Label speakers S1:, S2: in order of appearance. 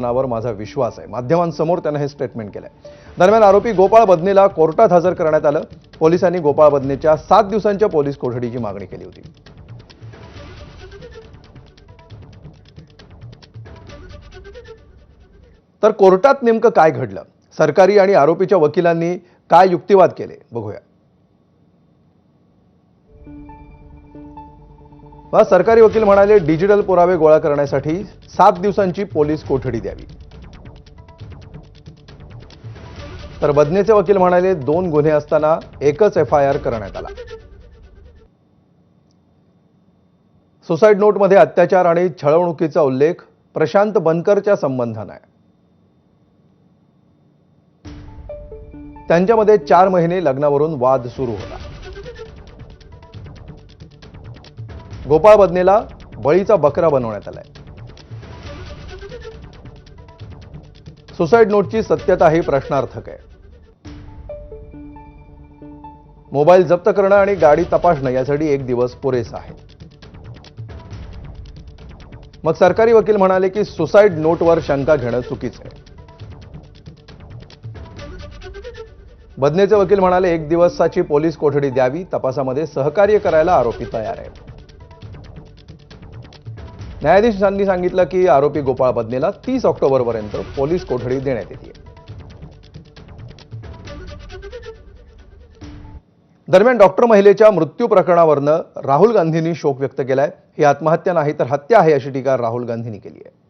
S1: नावर माझा विश्वास आहे. माध्यमांसमोर त्यानं हे स्टेटमेंट केलंय. दरम्यान आरोपी गोपाळ बदनेला कोर्टात हजर करण्यात आलं. पोलिसांनी गोपाळ बदनेच्या सात दिवसांच्या पोलीस कोठडीची मागणी केली होती. तर कोर्टात नेमकं काय घडलं? सरकारी आणि आरोपीच्या वकिलांनी काय युक्तिवाद केले? बघूया. वा सरकारी वकील म्हणाले डिजिटल पुरावे गोळा करण्यासाठी सात दिवसांची पोलीस कोठडी द्यावी. तर बदनेचे वकील म्हणाले दोन गुन्हे असताना एकच एफ आय आर करण्यात आला. सुसाईड नोटमध्ये अत्याचार आणि छळवणुकीचा उल्लेख प्रशांत बनकरच्या संबंधानं आहे. त्यांच्यामध्ये चार महिने लग्नावरून वाद सुरू होता. गोपाळ बदनेला बळीचा बकरा बनवण्यात आलाय. सुसाईड नोटची सत्यता ही प्रश्नार्थक आहे. मोबाईल जप्त करणं आणि गाडी तपासणं यासाठी एक दिवस पुरेसा आहे. मग सरकारी वकील म्हणाले की सुसाईड नोटवर शंका घेणं चुकीचं आहे. बदनेचे वकील म्हणाले एक दिवसाची पोलीस कोठडी द्यावी तपासामध्ये सहकार्य करायला आरोपी तयार आहे न्यायाधीशांनी सांगितलं की आरोपी गोपाळ बदनेला तीस ऑक्टोबरपर्यंत पोलीस कोठडी देण्यात येते. दरम्यान डॉक्टर महिलेच्या मृत्यू प्रकरणावरनं राहुल गांधींनी शोक व्यक्त केलाय. ही आत्महत्या नाही तर हत्या आहे अशी टीका राहुल गांधींनी केली आहे.